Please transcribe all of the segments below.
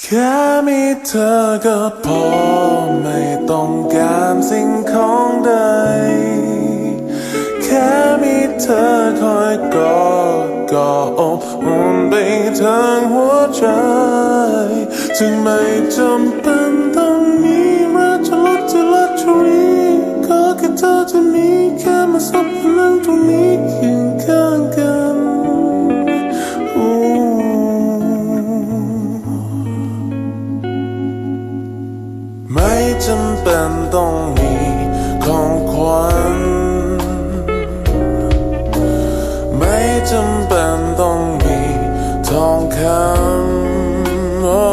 แค่มีเธอก็พอไม่ต้องการสิ่งของใด แค่มีเธอคอยกอดก็อบอุ่นไปทั้งหัวใจ จึงไม่จำเป็นต้องมีราชรถจะลักชรีก็แค่เธอจะมีแค่มาสับ จำเป็นต้องมีของขวัญไม่จำเป็นต้องมีทองคำโอ้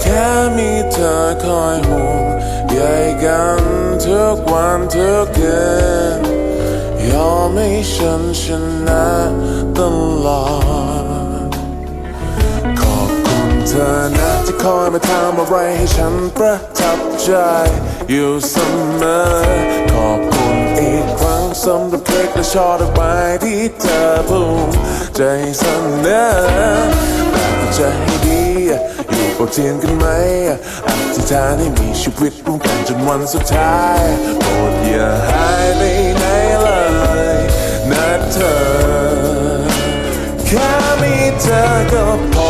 แค่มีเธอคอยห่วงใยกันทุกวันทุกคืนยอมให้ฉันชนะตลอด คอยมาทำอะไรให้ฉันประทับใจ อยู่เสมอ ขอบคุณอีกครั้งสำหรับเค้กและช่อดอกไม้ที่เธอภูมิใจเสนอแต่จะให้ดีอยู่บนเทียนกันไหมอธิษฐานให้มีชีวิตร่วมกันจนวันสุดท้ายโปรดอย่าหายไปไหนเลยนะเธอ แค่มีเธอก็พอ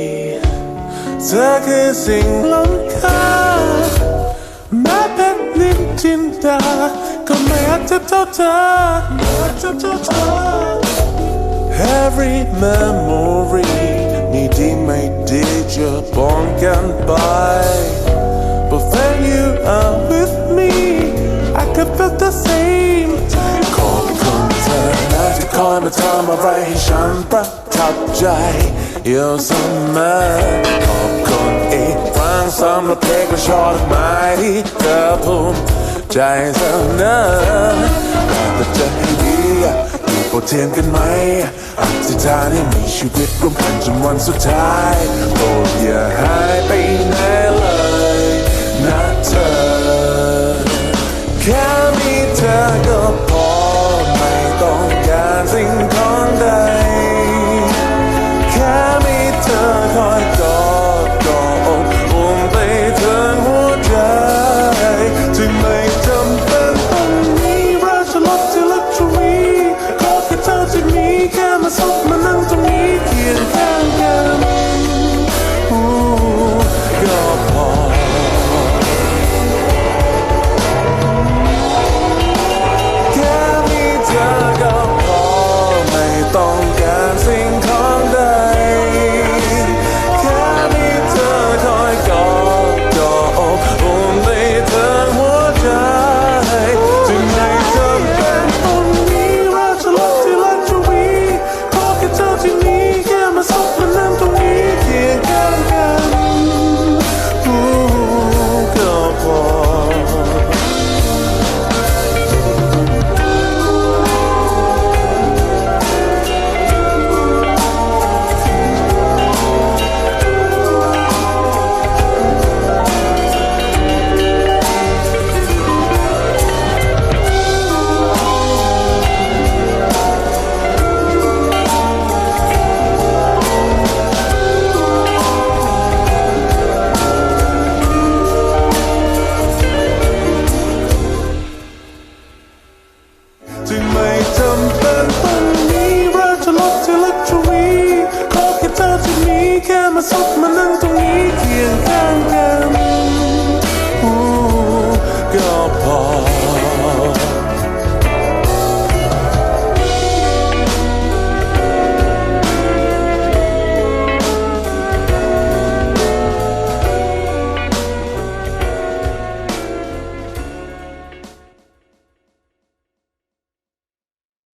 เธอคือสิ่งล้ำค่าแม้เป็นนินจินดา ก็ไม่อาจจะเท่าเธอไม่อาจจะเท่าเธอ Every memory นี่ดีไม่ดีจะป้องกันไป But when you are with me I can feel the same ขอบคุณเธอนะที่คอยมาทำอะไรให้ฉันประทับใจ อยู่เสมอขอบคุณอีกครั้งสำหรับเพลงและช่อดอกไม้ที่เธอภูมิใจเสนอแต่จะให้ดีอยู่บนเทียนกันไหมอธิษฐานให้มีชีวิตร่วมกันจนวันสุดท้ายโปรดอย่าหายไปไหน แค่มาซบมานั่งตรงนี้เคียงข้างกันโอ้ก็พอ